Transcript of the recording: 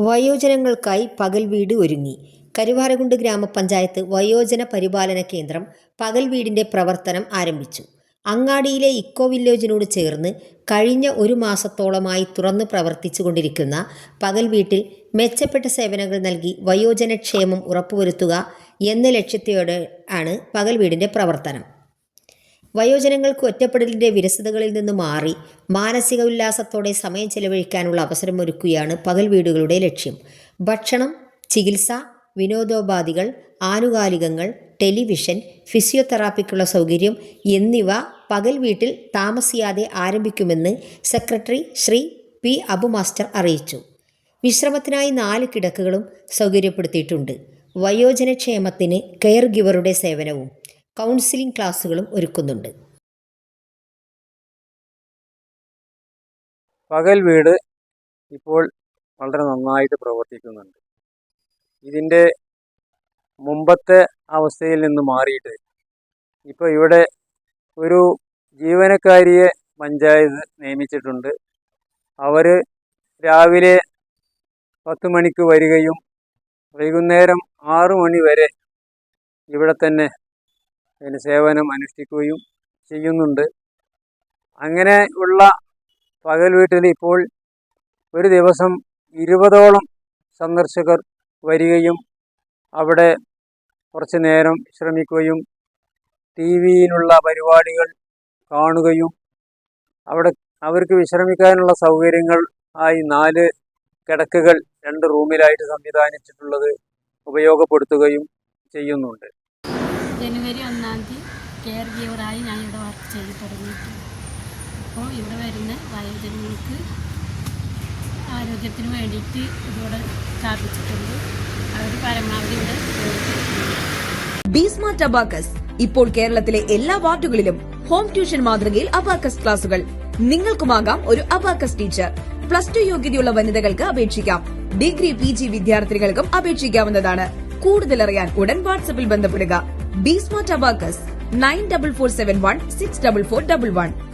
വയോജനങ്ങൾക്കായി പകൽ വീട് ഒരുങ്ങി. കരുവാരകുണ്ട് ഗ്രാമപഞ്ചായത്ത് വയോജന പരിപാലന കേന്ദ്രം പകൽ വീടിന്റെ പ്രവർത്തനം ആരംഭിച്ചു. അങ്ങാടിയിലെ ഇക്കോ വില്ലേജിനോട് ചേർന്ന് കഴിഞ്ഞ ഒരു മാസത്തോളമായി തുറന്ന് പ്രവർത്തിച്ചു കൊണ്ടിരിക്കുന്ന പകൽ വീട്ടിൽ മെച്ചപ്പെട്ട സേവനങ്ങൾ നൽകി വയോജനക്ഷേമം ഉറപ്പുവരുത്തുക എന്ന ലക്ഷ്യത്തോടെ ആണ് പകൽ വീടിന്റെ പ്രവർത്തനം. വയോജനങ്ങൾക്ക് ഒറ്റപ്പെടലിന്റെ വിരസതകളിൽ നിന്ന് മാറി മാനസിക ഉല്ലാസത്തോടെ സമയം ചെലവഴിക്കാനുള്ള അവസരമൊരുക്കുകയാണ് പകൽ വീടുകളുടെ ലക്ഷ്യം. ഭക്ഷണം ചികിത്സ വിനോദോപാധികൾ ആനുകാലികങ്ങൾ ടെലിവിഷൻ ഫിസിയോതെറാപ്പിക്കുള്ള സൗകര്യം എന്നിവ പകൽ വീട്ടിൽ താമസിയാതെ ആരംഭിക്കുമെന്ന് secretary Shri P Abu master അറിയിച്ചു. വിശ്രമത്തിനായി നാല് കിടക്കുകളും സൗകര്യപ്പെടുത്തിയിട്ടുണ്ട്. വയോജനക്ഷേമത്തിന് കെയർ ഗിവറുടെ സേവനവും കൗൺസിലിംഗ് ക്ലാസുകളും ഒരുക്കുന്നുണ്ട്. പകൽ വീട് ഇപ്പോൾ വളരെ നന്നായിട്ട് പ്രവർത്തിക്കുന്നുണ്ട്. ഇതിന്റെ മുമ്പത്തെ അവസ്ഥയിൽ നിന്ന് മാറിയിട്ട് ഇപ്പോൾ ഇവിടെ ഒരു ജീവനക്കാരിയെ പഞ്ചായത്ത് നിയമിച്ചിട്ടുണ്ട്. അവർ രാവിലെ പത്ത് മണിക്ക് വരികയും വൈകുന്നേരം ആറു മണി വരെ ഇവിടെ തന്നെ അതിന് സേവനം അനുഷ്ഠിക്കുകയും ചെയ്യുന്നുണ്ട്. അങ്ങനെ ഉള്ള പകൽ വീട്ടിൽ ഇപ്പോൾ ഒരു ദിവസം ഇരുപതോളം സന്ദർശകർ വരികയും അവിടെ കുറച്ച് നേരം ശ്രമിക്കുകയും ടി വിയിലുള്ള പരിപാടികൾ കാണുകയും അവിടെ അവർക്ക് വിശ്രമിക്കാനുള്ള സൗകര്യങ്ങൾ ആയി നാല് കിടക്കുകൾ രണ്ട് റൂമിലായിട്ട് സംവിധാനിച്ചിട്ടുള്ളത് ഉപയോഗപ്പെടുത്തുകയും ചെയ്യുന്നുണ്ട്. ജനുവരി ഒന്നാം തീയതി കെയർ ഗീവറായി ഞാൻ ഇവിടെ വർക്ക് ചെയ്ത് തുടങ്ങിയിട്ടുണ്ട് അപ്പോൾ ഇവിടെ വരുന്ന വയോജനങ്ങൾക്ക് ആരോഗ്യത്തിന് വേണ്ടിയിട്ട് ഇതിവിടെ സ്ഥാപിച്ചിട്ടുണ്ട് അവർ പരമാവധി ഇവിടെ ബീസ്മാർട്ട് അബാക്കസ് ഇപ്പോൾ കേരളത്തിലെ എല്ലാ വാർഡുകളിലും ഹോം ട്യൂഷൻ മാതൃകയിൽ അബാക്കസ് ക്ലാസുകൾ. നിങ്ങൾക്കുമാകാം ഒരു അബാക്കസ് ടീച്ചർ. പ്ലസ് ടു യോഗ്യതയുള്ള വനിതകൾക്ക് അപേക്ഷിക്കാം. ഡിഗ്രി പി ജി വിദ്യാർത്ഥികൾക്കും അപേക്ഷിക്കാവുന്നതാണ്. കൂടുതലറിയാൻ ഉടൻ വാട്സപ്പിൽ ബന്ധപ്പെടുക. Be Smart Abacus 9447164411.